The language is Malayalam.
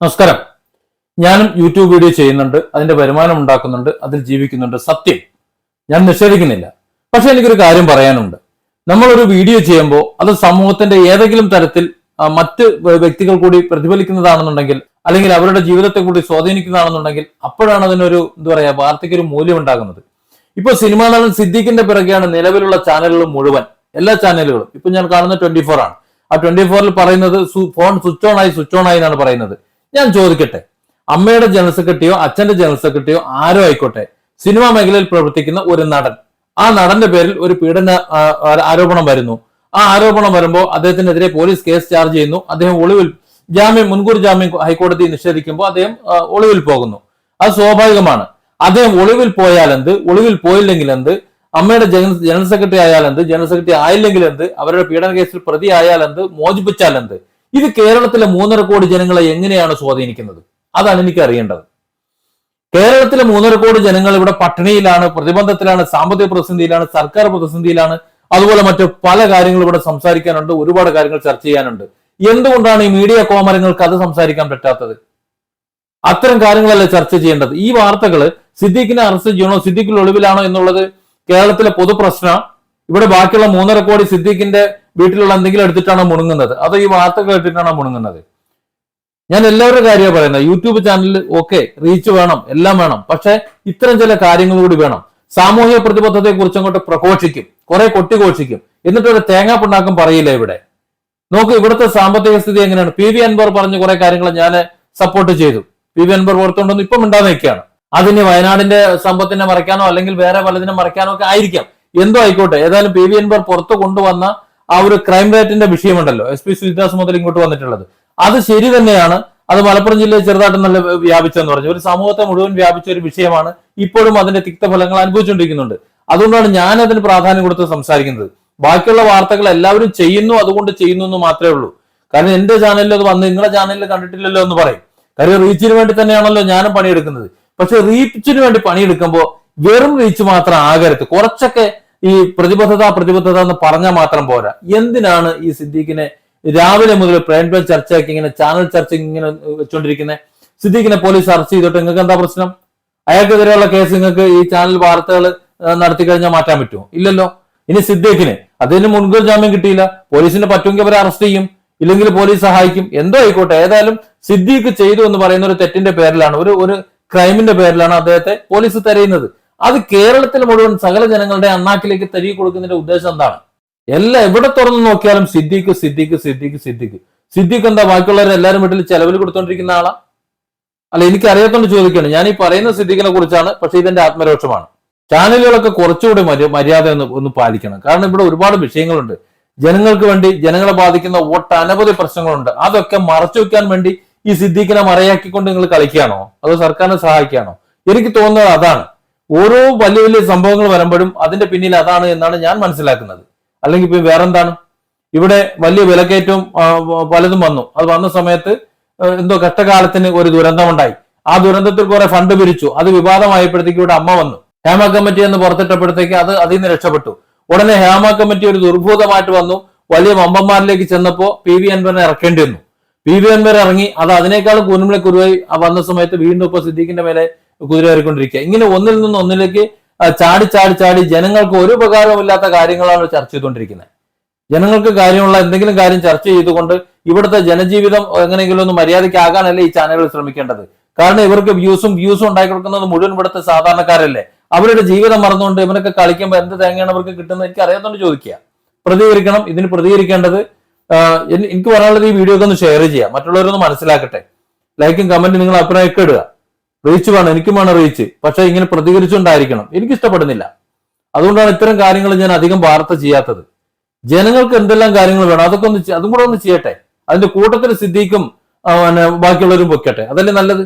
നമസ്കാരം. ഞാനും യൂട്യൂബ് വീഡിയോ ചെയ്യുന്നുണ്ട് അതിന്റെ വരുമാനം ഉണ്ടാക്കുന്നുണ്ട് അതിൽ ജീവിക്കുന്നുണ്ട്. സത്യം. ഞാൻ നിഷേധിക്കുന്നില്ല. പക്ഷെ എനിക്കൊരു കാര്യം പറയാനുണ്ട്. നമ്മളൊരു വീഡിയോ ചെയ്യുമ്പോൾ അത് സമൂഹത്തിന്റെ ഏതെങ്കിലും തരത്തിൽ മറ്റ് വ്യക്തികൾ കൂടി പ്രതിഫലിക്കുന്നതാണെന്നുണ്ടെങ്കിൽ അല്ലെങ്കിൽ അവരുടെ ജീവിതത്തെ കൂടി സ്വാധീനിക്കുന്നതാണെന്നുണ്ടെങ്കിൽ അപ്പോഴാണ് അതിനൊരു എന്താ പറയാ വാർത്തയ്ക്ക് ഒരു മൂല്യം ഉണ്ടാകുന്നത്. ഇപ്പൊ സിനിമാ നടൻ സിദ്ദീഖിന്റെ പിറകെയാണ് നിലവിലുള്ള ചാനലുകൾ മുഴുവൻ. എല്ലാ ചാനലുകളും. ഇപ്പൊ ഞാൻ കാണുന്ന ട്വന്റി ആണ്. ആ ട്വന്റി ഫോറിൽ പറയുന്നത് ഫോൺ സ്വിച്ച് ഓൺ ആയി സ്വിച്ച് ഓൺ ആയി എന്നാണ് പറയുന്നത്. ഞാൻ ചോദിക്കട്ടെ അമ്മയുടെ ജനറൽ സെക്രട്ടറിയോ അച്ഛന്റെ ജനറൽ സെക്രട്ടറിയോ ആരോ ആയിക്കോട്ടെ സിനിമാ മേഖലയിൽ പ്രവർത്തിക്കുന്ന ഒരു നടൻ ആ നടന്റെ പേരിൽ ഒരു പീഡന ആരോപണം വരുന്നു. ആ ആരോപണം വരുമ്പോൾ അദ്ദേഹത്തിനെതിരെ പോലീസ് കേസ് ചാർജ് ചെയ്യുന്നു. അദ്ദേഹം ഒളിവിൽ ജാമ്യം മുൻകൂർ ജാമ്യം ഹൈക്കോടതി നിഷേധിക്കുമ്പോൾ അദ്ദേഹം ഒളിവിൽ പോകുന്നു. അത് സ്വാഭാവികമാണ്. അദ്ദേഹം ഒളിവിൽ പോയാൽ എന്ത് ഒളിവിൽ പോയില്ലെങ്കിൽ എന്ത് അമ്മയുടെ ജനറൽ സെക്രട്ടറി ആയാൽ എന്ത് ജനറൽ സെക്രട്ടറി ആയില്ലെങ്കിൽ എന്ത് അവരുടെ പീഡന കേസിൽ പ്രതി ആയാൽ എന്ത് മോചിപ്പിച്ചാൽ എന്ത് ഇത് കേരളത്തിലെ മൂന്നര കോടി ജനങ്ങളെ എങ്ങനെയാണ് സ്വാധീനിക്കുന്നത്? അതാണ് എനിക്ക് അറിയേണ്ടത്. കേരളത്തിലെ മൂന്നര കോടി ജനങ്ങൾ ഇവിടെ പട്ടിണിയിലാണ് പ്രതിബന്ധത്തിലാണ് സാമ്പത്തിക പ്രതിസന്ധിയിലാണ് സർക്കാർ പ്രതിസന്ധിയിലാണ്. അതുപോലെ മറ്റു പല കാര്യങ്ങളും ഇവിടെ സംസാരിക്കാനുണ്ട് ഒരുപാട് കാര്യങ്ങൾ ചർച്ച ചെയ്യാനുണ്ട്. എന്തുകൊണ്ടാണ് ഈ മീഡിയ കോമരങ്ങൾക്ക് അത് സംസാരിക്കാൻ പറ്റാത്തത്? അത്തരം കാര്യങ്ങളല്ല ചർച്ച ചെയ്യേണ്ടത്? ഈ വാർത്തകൾ സിദ്ദീഖിനെ അറസ്റ്റ് ചെയ്യണോ സിദ്ദീഖിൽ ഒളിവിലാണോ എന്നുള്ളത് കേരളത്തിലെ പൊതുപ്രശ്ന. ഇവിടെ ബാക്കിയുള്ള മൂന്നര കോടി സിദ്ദീഖിന്റെ വീട്ടിലുള്ള എന്തെങ്കിലും എടുത്തിട്ടാണോ മുണുങ്ങുന്നത്? അതോ ഈ വാർത്തകൾ എടുത്തിട്ടാണോ മുണുങ്ങുന്നത്? ഞാൻ എല്ലാവരുടെ കാര്യമാണ് പറയുന്നത്. യൂട്യൂബ് ചാനലിൽ ഓക്കെ റീച്ച് വേണം എല്ലാം വേണം. പക്ഷെ ഇത്തരം ചില കാര്യങ്ങൾ കൂടി വേണം. സാമൂഹിക പ്രതിബദ്ധതയെ കുറിച്ച് അങ്ങോട്ട് പ്രഘോഷിക്കും. കുറെ കൊട്ടിഘോഷിക്കും. എന്നിട്ട് ഒരു തേങ്ങാപ്പിണ്ണാക്കം പറയില്ല ഇവിടെ? നോക്ക് ഇവിടുത്തെ സാമ്പത്തിക സ്ഥിതി എങ്ങനെയാണ്? പി വി അൻവർ പറഞ്ഞ കുറെ കാര്യങ്ങൾ ഞാൻ സപ്പോർട്ട് ചെയ്തു. പി വി അൻവർ പുറത്തുകൊണ്ടൊന്നും ഇപ്പം ഉണ്ടാകുന്നൊക്കെയാണ് അതിന് വയനാടിന്റെ സമ്പത്തിനെ മറയ്ക്കാനോ അല്ലെങ്കിൽ വേറെ പലതിനെ മറയ്ക്കാനോ ഒക്കെ ആയിരിക്കാം. എന്തോ ആയിക്കോട്ടെ. ഏതായാലും പി വി അൻവർ പുറത്തു കൊണ്ടുവന്ന ആ ഒരു ക്രൈം റേറ്റിന്റെ വിഷയമുണ്ടല്ലോ. എസ് പി സുജിദാസ് മുതൽ ഇങ്ങോട്ട് വന്നിട്ടുള്ളത്. അത് ശരി തന്നെയാണ്. അത് മലപ്പുറം ജില്ലയിൽ ചെറുതായിട്ട് നല്ല വ്യാപിച്ചെന്ന് പറഞ്ഞു. ഒരു സമൂഹത്തെ മുഴുവൻ വ്യാപിച്ച ഒരു വിഷയമാണ് ഇപ്പോഴും അതിന്റെ തിക്തഫലങ്ങൾ അനുഭവിച്ചുകൊണ്ടിരിക്കുന്നുണ്ട്. അതുകൊണ്ടാണ് ഞാൻ അതിന് പ്രാധാന്യം കൊടുത്ത് സംസാരിക്കുന്നത്. ബാക്കിയുള്ള വാർത്തകൾ എല്ലാവരും ചെയ്യുന്നു അതുകൊണ്ട് ചെയ്യുന്നു എന്ന് മാത്രമേ ഉള്ളൂ. കാരണം എന്റെ ചാനലിൽ അത് വന്ന് നിങ്ങളുടെ ചാനലിൽ കണ്ടിട്ടില്ലല്ലോ എന്ന് പറയും. കാര്യം റീച്ചിന് വേണ്ടി തന്നെയാണല്ലോ ഞാനും പണിയെടുക്കുന്നത്. പക്ഷെ റീച്ചിന് വേണ്ടി പണിയെടുക്കുമ്പോൾ വെറും റീച്ച് മാത്രം ആകരുത്. കുറച്ചൊക്കെ ഈ പ്രതിബദ്ധത പ്രതിബദ്ധത എന്ന് പറഞ്ഞാൽ മാത്രം പോരാ. എന്തിനാണ് ഈ സിദ്ദീഖിനെ രാവിലെ മുതൽ പ്രേം ടൈം ചർച്ചയാക്കി ഇങ്ങനെ ചാനൽ ചർച്ച ഇങ്ങനെ വെച്ചോണ്ടിരിക്കുന്നത് സിദ്ദീഖിനെ പോലീസ് അറസ്റ്റ് ചെയ്തിട്ട് നിങ്ങൾക്ക് എന്താ പ്രശ്നം? അയാൾക്കെതിരെയുള്ള കേസ് നിങ്ങൾക്ക് ഈ ചാനൽ വാർത്തകൾ നടത്തി കഴിഞ്ഞാൽ മാറ്റാൻ പറ്റുമോ? ഇല്ലല്ലോ. ഇനി സിദ്ദീഖിന് അതിന് മുൻകൂർ ജാമ്യം കിട്ടിയില്ല. പോലീസിന് പറ്റുമെങ്കിൽ അവരെ അറസ്റ്റ് ചെയ്യും. ഇല്ലെങ്കിൽ പോലീസ് സഹായിക്കും. എന്തോ ആയിക്കോട്ടെ. ഏതായാലും സിദ്ദീഖ് ചെയ്തു എന്ന് പറയുന്ന ഒരു തെറ്റിന്റെ പേരിലാണ് ഒരു ഒരു ക്രൈമിന്റെ പേരിലാണ് അദ്ദേഹത്തെ പോലീസ് തെരയുന്നത്. അത് കേരളത്തിൽ മുഴുവൻ സകല ജനങ്ങളുടെ അണ്ണാക്കിലേക്ക് തരികെ കൊടുക്കുന്നതിന്റെ ഉദ്ദേശം എന്താണ്? എല്ലാം എവിടെ തുറന്നു നോക്കിയാലും സിദ്ദിഖ് സിദ്ദിഖ് സിദ്ദിഖ് സിദ്ദിഖ് സിദ്ദിഖ് എന്താ? ബാക്കിയുള്ളവരെ എല്ലാവരും വീട്ടിൽ ചെലവിൽ കൊടുത്തോണ്ടിരിക്കുന്ന ആളാ? അല്ല എനിക്ക് അറിയാത്തോണ്ട് ചോദിക്കുകയാണ് ഞാൻ ഈ പറയുന്ന സിദ്ദിഖിനെ കുറിച്ചാണ് പക്ഷെ ഇതെന്റെ ആത്മരോക്ഷമാണ്. ചാനലുകളൊക്കെ കുറച്ചുകൂടി മര്യ- മര്യാദ ഒന്ന് ഒന്ന് പാലിക്കണം. കാരണം ഇവിടെ ഒരുപാട് വിഷയങ്ങളുണ്ട്. ജനങ്ങൾക്ക് വേണ്ടി ജനങ്ങളെ ബാധിക്കുന്ന ഒട്ടനവധി പ്രശ്നങ്ങളുണ്ട്. അതൊക്കെ മറച്ചു വെക്കാൻ വേണ്ടി ഈ സിദ്ദീഖിനെ മറയാക്കിക്കൊണ്ട് നിങ്ങൾ കളിക്കുകയാണോ? അതോ സർക്കാരിനെ സഹായിക്കുകയാണോ? എനിക്ക് തോന്നുന്നത് അതാണ്. ഓരോ വലിയ വലിയ സംഭവങ്ങൾ വരുമ്പോഴും അതിന്റെ പിന്നിൽ അതാണ് എന്നാണ് ഞാൻ മനസ്സിലാക്കുന്നത്. അല്ലെങ്കിൽ ഇപ്പൊ വേറെന്താണ്? ഇവിടെ വലിയ വിലക്കയറ്റവും പലതും വന്നു. അത് വന്ന സമയത്ത് എന്തോ കഷ്ടകാലത്തിന് ഒരു ദുരന്തമുണ്ടായി. ആ ദുരന്തത്തിൽ കുറെ ഫണ്ട് പിരിച്ചു. അത് വിവാദമായപ്പോഴത്തേക്ക് ഇവിടെ അമ്മ വന്നു. ഹേമ കമ്മിറ്റി എന്ന് പുറത്തിട്ടപ്പോഴത്തേക്ക് അത് അതിൽ നിന്ന് രക്ഷപ്പെട്ടു. ഉടനെ ഹേമ കമ്മിറ്റി ഒരു ദുർഭൂതമായിട്ട് വന്നു. വലിയ മമ്പന്മാരിലേക്ക് ചെന്നപ്പോ പി വി അൻവറിനെ ഇറക്കേണ്ടി വന്നു. പി വി അൻവർ ഇറങ്ങി അത് അതിനേക്കാളും കുനുമിളെ കുരുവായി വന്ന സമയത്ത് വീണ്ടും ഇപ്പൊ സിദ്ദീഖിന്റെ മേലെ കുതിര കയറിക്കൊണ്ടിരിക്കുക ഇങ്ങനെ ഒന്നിൽ നിന്ന് ഒന്നിലേക്ക് ചാടി ചാടി ചാടി ജനങ്ങൾക്ക് ഒരു ഉപകാരമില്ലാത്ത കാര്യങ്ങളാണ് ചർച്ച ചെയ്തുകൊണ്ടിരിക്കുന്നത്. ജനങ്ങൾക്ക് കാര്യമുള്ള എന്തെങ്കിലും കാര്യം ചർച്ച ചെയ്തുകൊണ്ട് ഇവിടുത്തെ ജനജീവിതം എങ്ങനെയെങ്കിലും ഒന്ന് മര്യാദയ്ക്കാകാനല്ലേ ഈ ചാനലുകൾ ശ്രമിക്കേണ്ടത്. കാരണം ഇവർക്ക് വ്യൂസും വ്യൂസും ഉണ്ടാക്കി കൊടുക്കുന്നത് മുഴുവൻ ഇവിടുത്തെ സാധാരണക്കാരല്ലേ. അവരുടെ ജീവിതം മറന്നുകൊണ്ട് ഇവനൊക്കെ കളിക്കുമ്പോൾ എന്ത് തേങ്ങയാണ് അവർക്ക് കിട്ടുന്നത് എനിക്ക് അറിയാത്തോണ്ട് ചോദിക്കുക. പ്രതികരിക്കണം ഇതിന് പ്രതികരിക്കേണ്ടത് എനിക്ക് പറയാനുള്ളത് ഈ വീഡിയോ ഒക്കെ ഒന്ന് ഷെയർ ചെയ്യാം. മറ്റുള്ളവരൊന്ന് മനസ്സിലാക്കട്ടെ. ലൈക്കും കമന്റും നിങ്ങൾ അഭിപ്രായമൊക്കെ ഇടുക. റീച്ച് വേണം എനിക്കും വേണം റീച്ച്. പക്ഷെ ഇങ്ങനെ പ്രതികരിച്ചുകൊണ്ടായിരിക്കണം. എനിക്ക് ഇഷ്ടപ്പെടുന്നില്ല അതുകൊണ്ടാണ് ഇത്തരം കാര്യങ്ങൾ ഞാൻ അധികം വാർത്ത ചെയ്യാത്തത്. ജനങ്ങൾക്ക് എന്തെല്ലാം കാര്യങ്ങൾ വേണം അതൊക്കെ ഒന്ന് അതും കൂടെ ഒന്ന് ചെയ്യട്ടെ. അതിന്റെ കൂട്ടത്തിൽ സിദ്ധിക്കും ബാക്കിയുള്ളവരും പൊക്കട്ടെ അതല്ലേ നല്ലത്?